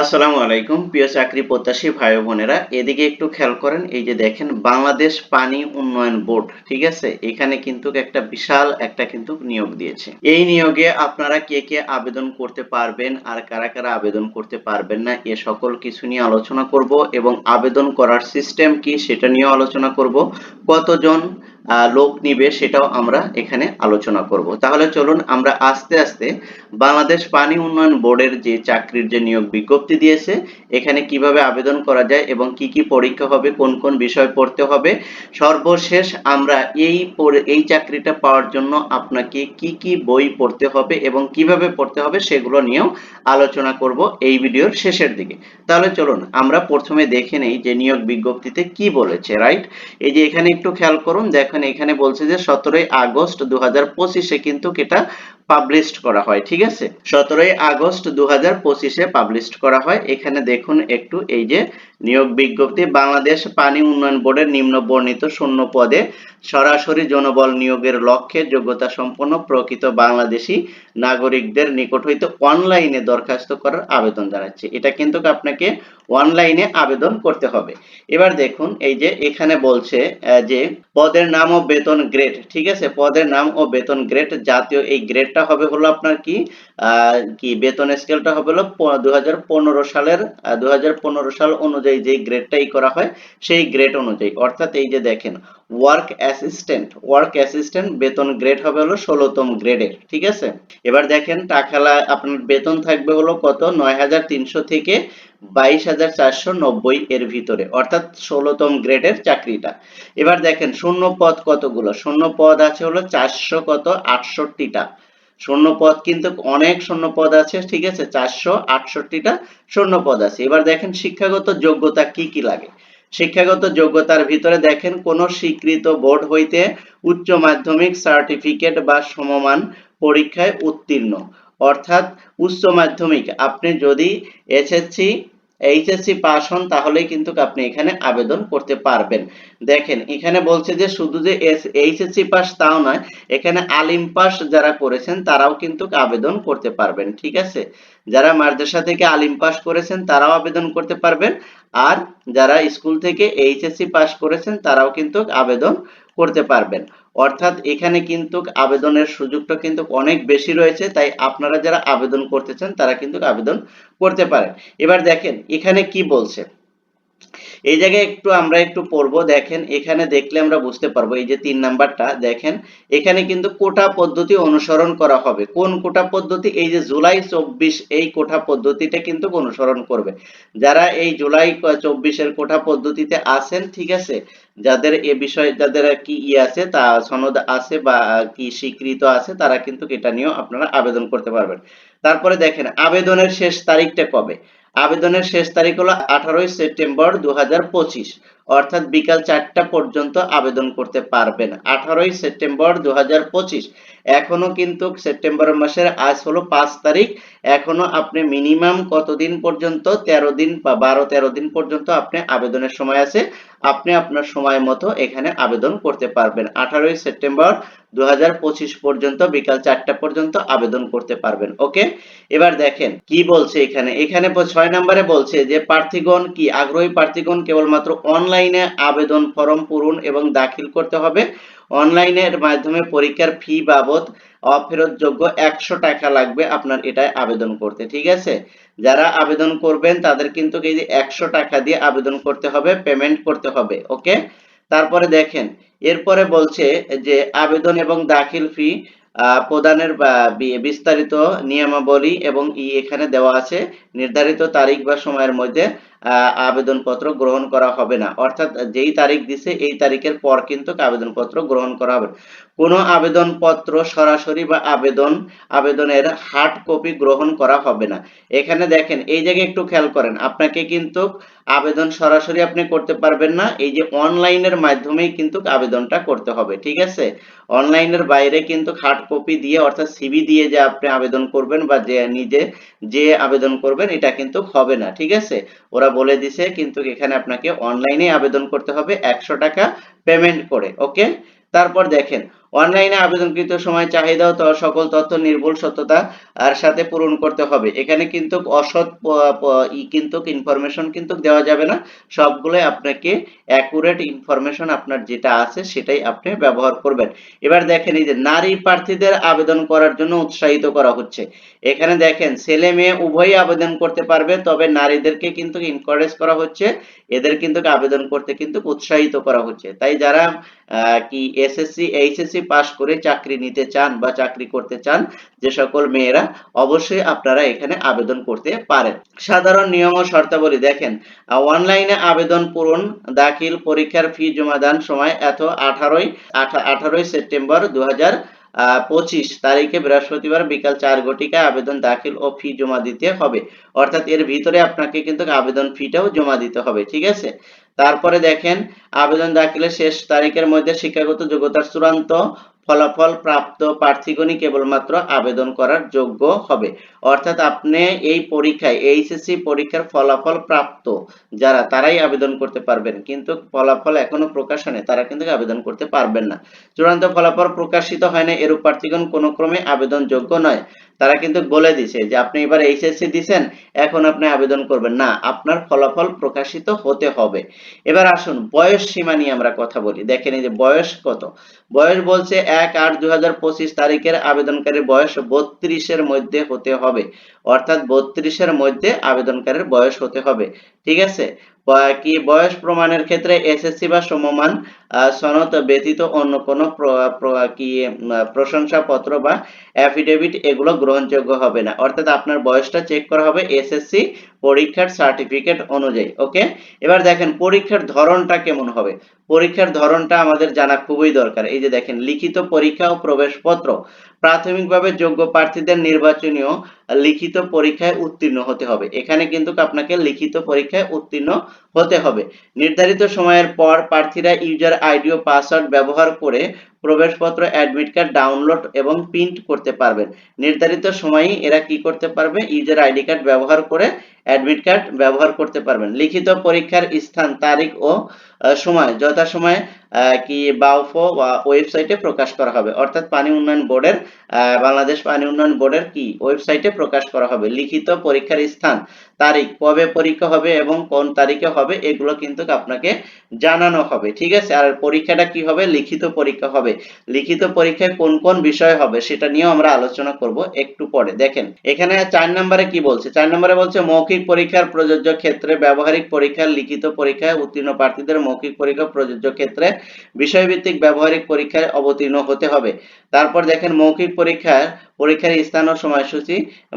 আসসালামু আলাইকুম। প্রিয় চাকরি প্রত্যাশী ভাই বোনেরা, এদিকে একটু খেয়াল করেন, এই যে দেখেন বাংলাদেশ পানি উন্নয়ন বোর্ড, ঠিক আছে? এখানে কিন্তু একটা বিশাল একটা কিন্তু নিয়োগ দিয়েছে। এই নিয়োগে আপনারা কে কে আবেদন করতে পারবেন আর কারা কারা আবেদন করতে পারবেন না, এ সকল কিছু নিয়ে আলোচনা করব এবং আবেদন করার সিস্টেম কি সেটা নিয়েও আলোচনা করব। কতজন লোক নিবে, সেটাও আমরা এখানে আলোচনা করব। তাহলে চলুন আমরা আস্তে আস্তে বাংলাদেশ পানি উন্নয়ন বোর্ডের যে চাকরির যে নিয়োগ বিজ্ঞপ্তি দিয়েছে, এখানে কীভাবে আবেদন করা যায় এবং কি কি পরীক্ষা হবে, কোন কোন বিষয় পড়তে হবে, সর্বশেষ আমরা এই এই চাকরিটা পাওয়ার জন্য আপনাকে কি কি বই পড়তে হবে এবং কীভাবে পড়তে হবে সেগুলো নিয়েও আলোচনা করব এই ভিডিওর শেষের দিকে। তাহলে চলুন আমরা প্রথমে দেখে নেই যে নিয়োগ বিজ্ঞপ্তিতে কি বলেছে, রাইট? এই যে এখানে একটু খেয়াল করুন দেখেন এখানে বলছে যে সতেরোই আগস্ট দু হাজার পঁচিশে কিন্তু এটা পাবলিশড করা হয়, ঠিক আছে? সতেরোই আগস্ট দু হাজার পঁচিশে পাবলিশড করা হয়। এখানে দেখুন একটু, এই যে নিয়োগ বিজ্ঞপ্তি, বাংলাদেশ পানি উন্নয়ন বোর্ডের নিম্ন বর্ণিত শূন্য পদে সরাসরি জনবল নিয়োগের লক্ষ্যে যোগ্যতা সম্পন্ন প্রকৃত বাংলাদেশি নাগরিকদের নিকট হইতে অনলাইনে দরখাস্ত করার আবেদন জানাচ্ছে। এটা কিন্তু আপনাকে অনলাইনে আবেদন করতে হবে। এবার দেখুন, এই যে এখানে বলছে যে পদের নাম ও বেতন গ্রেড ঠিক আছে? পদের নাম ও বেতন গ্রেড জাতীয় এই গ্রেডটা হবে হলো আপনার কি কি বেতন স্কেলটা হবে হলো দু সালের দু সাল অনুযায়ী যে গ্রেডটাই করা হয়, সেই গ্রেড অনুযায়ী। অর্থাৎ এই যে দেখেন ওয়ার্ক অ্যাসিস্ট্যান্ট ওয়ার্ক অ্যাসিস্ট্যান্ট বেতন গ্রেড হবে হলো ষোলোতম গ্রেডের ঠিক আছে? এবার দেখেন, টাকালা আপনার বেতন থাকবে হলো কত? নয় হাজার তিনশো থেকে বাইশ এর ভিতরে, অর্থাৎ ষোলোতম গ্রেডের চাকরিটা। এবার দেখেন, শূন্য পদ কতগুলো? শূন্য পদ আছে হলো চারশো কত? আটষট্টিটা। শূন্য পদ কিন্তু অনেক শূন্য পদ আছে, ঠিক আছে? চারশো আটষট্টিটা শূন্য পদ আছে। এবার দেখেন শিক্ষাগত যোগ্যতা কি কি লাগে? শিক্ষাগত যোগ্যতার ভিতরে দেখেন কোন স্বীকৃত বোর্ড হইতে উচ্চ মাধ্যমিক সার্টিফিকেট বা সমমান পরীক্ষায় উত্তীর্ণ। অর্থাৎ উচ্চ মাধ্যমিক, আপনি যদি এসএসসি এইচএসসি পাস হন, তাহলেই কিন্তু আপনি এখানে আবেদন করতে পারবেন। দেখেন, এখানে বলছে যে শুধু যে এইচএসসি পাস তাও নয়, এখানে আলিম পাস যারা করেছেন, তারাও কিন্তু আবেদন করতে পারবেন, ঠিক আছে? যারা মাদ্রাসা থেকে আলিম পাস করেছেন, তারাও আবেদন করতে পারবেন। আর যারা স্কুল থেকে এইচএসসি পাস করেছেন, তারাও কিন্তু আবেদন করতে পারবেন। অর্থাৎ এখানে কিন্তু আবেদনের সুযোগটা কিন্তু অনেক বেশি রয়েছে, তাই আপনারা যারা আবেদন করতে চান তারা কিন্তু আবেদন করতে পারেন। এবার দেখেন, এখানে কি বলছে? এই জায়গায় একটু আমরা একটু পড়ব, দেখেন এখানে দেখলে আমরা বুঝতে পারব, এই যে তিন নাম্বারটা, দেখেন এখানে কিন্তু কোটা পদ্ধতি অনুসরণ করা হবে। কোন কোটা পদ্ধতি? এই যে জুলাই চব্বিশ, এই কোটা পদ্ধতিটা কিন্তু অনুসরণ করবে। যারা এই জুলাই চব্বিশের কোটা পদ্ধতিতে আছেন, ঠিক আছে? যাদের এ বিষয়ে, যাদের কি ই আছে, তা সনদ আছে বা কি স্বীকৃত আছে, তারা কিন্তু এটা নিয়েও আপনারা আবেদন করতে পারবেন। তারপরে দেখেন, আবেদনের শেষ তারিখটা কবে? আবেদনের শেষ তারিখ হলো আঠারোই সেপ্টেম্বর দু হাজার পঁচিশ। অর্থাৎ বিকাল চারটা পর্যন্ত আবেদন করতে পারবেন। আঠারোই সেপ্টেম্বর দু হাজার পঁচিশ। এখনও কিন্তু সেপ্টেম্বর মাসের আজ হলো পাঁচ তারিখ। এখনও আপনি মিনিমাম কতদিন পর্যন্ত? তেরো দিন বা বারো, তেরো দিন পর্যন্ত আপনি আবেদনের সময় আছে। আপনি আপনার সময় মতো এখানে আবেদন করতে পারবেন। আঠারোই সেপ্টেম্বর দু পর্যন্ত বিকাল চারটা পর্যন্ত আবেদন করতে পারবেন, ওকে? এবার দেখেন, কি বলছে এখানে? এখানে ছয় নম্বরে বলছে যে, প্রার্থীগণ কি? আগ্রহী প্রার্থীগণ কেবলমাত্র অনলাইনে আবেদন ফর্ম পূরণ এবং দাখিল করতে হবে। অনলাইনের মাধ্যমে পরীক্ষার ফি বাবদ অফেরতযোগ্য একশো টাকা লাগবে আপনার এটায় আবেদন করতে, ঠিক আছে? যারা আবেদন করবেন তাদের কিন্তু এই যে একশো টাকা দিয়ে আবেদন করতে হবে পেমেন্ট করতে হবে ওকে তারপরে দেখেন, এরপরে বলছে যে আবেদন এবং দাখিল ফি প্রদানের বিস্তারিত নিয়মাবলী এবং ই এখানে দেওয়া আছে। নির্ধারিত তারিখ বা সময়ের মধ্যে আবেদনপত্র গ্রহণ করা হবে না। অর্থাৎ যেই তারিখ দিছে, এই তারিখের পর কিন্তু আবেদনপত্র গ্রহণ করা হবে। কোনো আবেদনপত্র সরাসরি বা আবেদন, আবেদনের হার্ড কপি গ্রহণ করা হবে না। এখানে দেখেন, এই জায়গায় একটু খেয়াল করেন, আপনাকে কিন্তু আবেদন সরাসরি আপনি করতে পারবেন না। এই যে অনলাইনের মাধ্যমেই কিন্তু আবেদনটা করতে হবে, ঠিক আছে? অনলাইনের বাইরে কিন্তু হার্ড কপি দিয়ে, অর্থাৎ সিভি দিয়ে যে আপনি আবেদন করবেন বা যে নিজে যে আবেদন করবেন, এটা কিন্তু হবে না, ঠিক আছে? ওরা বলে দিছে কিন্তু এখানে আপনাকে অনলাইনে আবেদন করতে হবে একশো টাকা পেমেন্ট করে ওকে তারপর দেখেন, অনলাইনে আবেদনকৃত সময়, চাহিদা ও সকল তথ্য, নির্ভুল সত্যতা আর সাথে পূরণ করতে হবে। এখানে কিন্তু অসৎ কিন্তু ইনফরমেশন কিন্তু দেওয়া যাবে না। সবগুলো আপনাকে অ্যাকুরেট ইনফরমেশন আপনার যেটা আছে সেটাই আপনি ব্যবহার করবেন। এবার দেখেন এই যে নারী প্রার্থীদের আবেদন করার জন্য উৎসাহিত করা হচ্ছে। এখানে দেখেন, ছেলে মেয়ে উভয়ই আবেদন করতে পারবে, তবে নারীদেরকে কিন্তু এনকারেজ করা হচ্ছে। এদের কিন্তু আবেদন করতে কিন্তু উৎসাহিত করা হচ্ছে। তাই যারা কি এসএসসি, এইচএসসি পাশ করে চাকরি নিতে চান বা চাকরি করতে চান যে সকল মেয়েরা, অবশ্যই আপনারা এখানে আবেদন করতে পারেন। সাধারণ নিয়ম ও শর্তাবলী দেখেন, অনলাইনে আবেদন পূরণ, দাখিল পরীক্ষার ফি জমাদান সময় এত আঠারোই আঠারোই সেপ্টেম্বর দু পঁচিশ তারিখে বৃহস্পতিবার বিকাল চার ঘটিকায় আবেদন দাখিল ও ফি জমা দিতে হবে। অর্থাৎ এর ভিতরে আপনাকে কিন্তু আবেদন ফিটাও জমা দিতে হবে, ঠিক আছে? তারপরে দেখেন, আবেদন দাখিলের শেষ তারিখের মধ্যে শিক্ষাগত যোগ্যতার চূড়ান্ত ফলাফল প্রাপ্ত প্রার্থীগণই কেবলমাত্র আবেদন করার যোগ্য হবে। অর্থাৎ আপনি এই পরীক্ষায়, এইচএসসি পরীক্ষার ফলাফল প্রাপ্ত যারা, তারাই আবেদন করতে পারবেন। কিন্তু ফলাফল এখনও প্রকাশনে, তারা কিন্তু আবেদন করতে পারবেন না। চূড়ান্ত ফলাফল প্রকাশিত হয় না এরূপ প্রার্থীগণ কোনো ক্রমে আবেদন যোগ্য নয়। তারা কিন্তু বলে দিছে যে আপনি এবার এইচএসসি দিছেন, এখন আপনি আবেদন করবেন। না, আপনার ফলাফল প্রকাশিত হতে হবে। এবার আসুন, বয়স সীমা নিয়ে আমরা কথা বলি। দেখেন এই যে বয়স কত? বয়স বলছে এক আট দুই তারিখের আবেদনকারীর বয়স বত্রিশের মধ্যে হতে হবে। অর্থাৎ বত্রিশের মধ্যে আবেদনকারীর বয়স হতে হবে। ঠিক আছে? কি বয়স প্রমাণের ক্ষেত্রে এসএসসি বা সমমান সনদ ব্যতীত অন্য কোনো কি প্রশংসা প্রশংসাপত্র বা অ্যাফিডেভিট এগুলো গ্রহণযোগ্য হবে না। অর্থাৎ আপনার বয়সটা চেক করা হবে এসএসসি পরীক্ষার সার্টিফিকেট অনুযায়ী ওকে এবার দেখেন পরীক্ষার ধরনটা কেমন হবে? পরীক্ষার ধরনটা আমাদের জানা খুবই দরকার। এই যে দেখেন, লিখিত পরীক্ষা ও প্রবেশপত্র, প্রাথমিকভাবে যোগ্য প্রার্থীদের নির্বাচনীয় লিখিত পরীক্ষায় উত্তীর্ণ হতে হবে। এখানে কিন্তু আপনাকে লিখিত পরীক্ষায় উত্তীর্ণ হতে হবে। নির্ধারিত সময়ের পর প্রার্থীরা ইউজার আইডি ও পাসওয়ার্ড ব্যবহার করে প্রবেশপত্র অ্যাডমিট কার্ড ডাউনলোড এবং প্রিন্ট করতে পারবেন। নির্ধারিত সময়ে এরা কি করতে পারবে? ইউজার আইডি কার্ড ব্যবহার করে অ্যাডমিট কার্ড ব্যবহার করতে পারবেন। লিখিত পরীক্ষার স্থান, তারিখ ও সময়, যথাসময়ে কি বাউফো ওয়েবসাইটে প্রকাশ করা হবে। অর্থাৎ পানি উন্নয়ন বোর্ডের বাংলাদেশ পানি উন্নয়ন বোর্ডের কি ওয়েবসাইটে প্রকাশ করা হবে। লিখিত পরীক্ষার স্থান, তারিখ, কবে পরীক্ষা হবে এবং কোন তারিখে হবে এগুলো কিন্তু আপনাকে জানানো হবে, ঠিক আছে? আর পরীক্ষাটা কি হবে? লিখিত পরীক্ষা হবে। লিখিত পরীক্ষায় কোন কোন বিষয় হবে সেটা নিয়েও আমরা আলোচনা করব একটু পরে। দেখেন, এখানে চার নম্বরে কি বলছে? চার নম্বরে বলছে মৌখিক পরীক্ষার প্রযোজ্য ক্ষেত্রে ব্যবহারিক পরীক্ষার লিখিত পরীক্ষায় উত্তীর্ণ প্রার্থীদের মৌখিক পরীক্ষা প্রযোজ্য ক্ষেত্রে বিষয়ভিত্তিক ব্যবহারিক পরীক্ষায় অবতীর্ণ হতে হবে। তারপর দেখেন মৌখিক পরীক্ষার পরীক্ষার স্থান ও সময়সূচি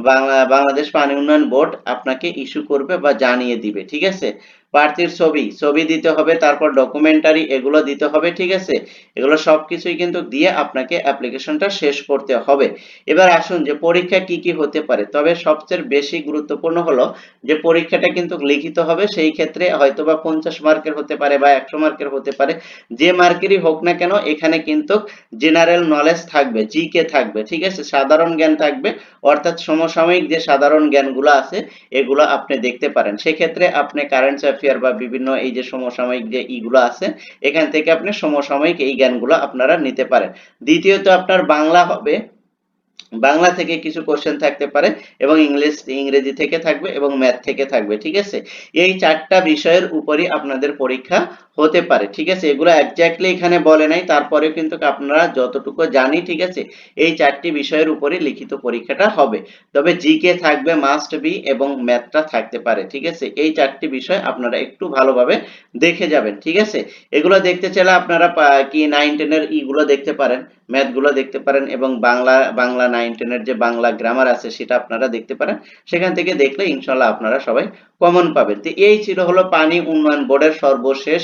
বাংলা, বাংলাদেশ পানি উন্নয়ন বোর্ড আপনাকে ইস্যু করবে বা জানিয়ে দিবে, ঠিক আছে? প্রার্থীর ছবি ছবি দিতে হবে, তারপর ডকুমেন্টারি এগুলো দিতে হবে, ঠিক আছে? এগুলো সবকিছুই কিন্তু দিয়ে আপনাকে অ্যাপ্লিকেশনটা শেষ করতে হবে। এবার আসুন যে পরীক্ষা কি কি হতে পারে, তবে সবচেয়ে বেশি গুরুত্বপূর্ণ হলো যে পরীক্ষাটা কিন্তু লিখিত হবে, সেই ক্ষেত্রে হয়তো বা পঞ্চাশ মার্কের হতে পারে বা একশো মার্কের হতে পারে, যে মার্কেরই হোক না কেন, এখানে কিন্তু জেনারেল নলেজ থাকবে জি কে থাকবে, ঠিক আছে? সাধারণ জ্ঞান থাকবে, অর্থাৎ সমসাময়িক যে সাধারণ জ্ঞানগুলো আছে, এগুলো আপনি দেখতে পারেন। সেক্ষেত্রে আপনি কারেন্ট অ্যাফেয়ার বা বিভিন্ন এই যে সমসাময়িক যে ইগুলো আছে, এখান থেকে আপনি সমসাময়িক এই জ্ঞানগুলো আপনারা নিতে পারেন। দ্বিতীয়ত আপনার বাংলা হবে, বাংলা থেকে কিছু কোশ্চেন থাকতে পারে এবং ইংলিশ, ইংরেজি থেকে থাকবে এবং ম্যাথ থেকে থাকবে, ঠিক আছে? এই চারটা বিষয়ের উপরই আপনাদের পরীক্ষা হতে পারে, ঠিক আছে? এগুলো একজাক্টলি এখানে বলে নাই, তারপরেও কিন্তু আপনারা যতটুকু জানি, ঠিক আছে, এই চারটি বিষয়ের উপরে লিখিত পরীক্ষাটা হবে। তবে জিকে থাকবে মাস্ট বি এবং ম্যাথটা থাকতে পারে, ঠিক আছে? এই চারটি বিষয় আপনারা একটু ভালোভাবে দেখে যাবেন, ঠিক আছে? এগুলো দেখতে চাইলে আপনারা কি নাইন টেনের ইগুলো দেখতে পারেন ম্যাথগুলো দেখতে পারেন এবং বাংলা বাংলা নাইন টেনের যে বাংলা গ্রামার আছে সেটা আপনারা দেখতে পারেন। সেখান থেকে দেখলে ইনশাল্লাহ আপনারা সবাই কমন পাবেন। তো এই ছিল হলো পানি উন্নয়ন বোর্ডের সর্বশেষ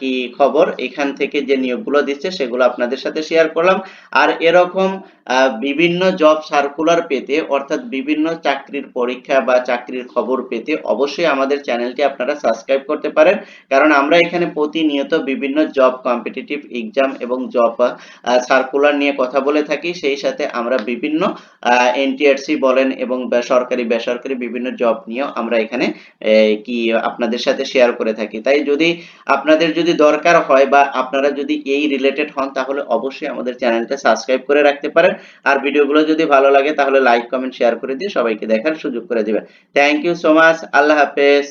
কি খবর? এখান থেকে যে নিয়োগগুলো দিচ্ছে, সেগুলো আপনাদের সাথে শেয়ার করলাম। আর এরকম বিভিন্ন জব সার্কুলার পেতে, অর্থাৎ বিভিন্ন চাকরির পরীক্ষা বা চাকরির খবর পেতে, অবশ্যই আমাদের চ্যানেলটি আপনারা সাবস্ক্রাইব করতে পারেন। কারণ আমরা এখানে প্রতিনিয়ত বিভিন্ন জব কম্পিটিটিভ এক্সাম এবং জব সার্কুলার নিয়ে কথা বলে থাকি। সেই সাথে আমরা বিভিন্ন এনটিআরসি বলেন এবং সরকারি, বেসরকারি বিভিন্ন জব নিয়েও আমরা এখানে কি আপনাদের সাথে শেয়ার করে থাকি। তাই যদি আপনাদের যদি দরকার হয় বা আপনারা যদি এই রিলেটেড হন, তাহলে অবশ্যই আমাদের চ্যানেলটা সাবস্ক্রাইব করে রাখতে পারেন। আর ভিডিওগুলো যদি ভালো লাগে, তাহলে লাইক কমেন্ট শেয়ার করে দিয়ে সবাইকে দেখার সুযোগ করে দেবেন। থ্যাংক ইউ সো মাচ আল্লাহ হাফেজ।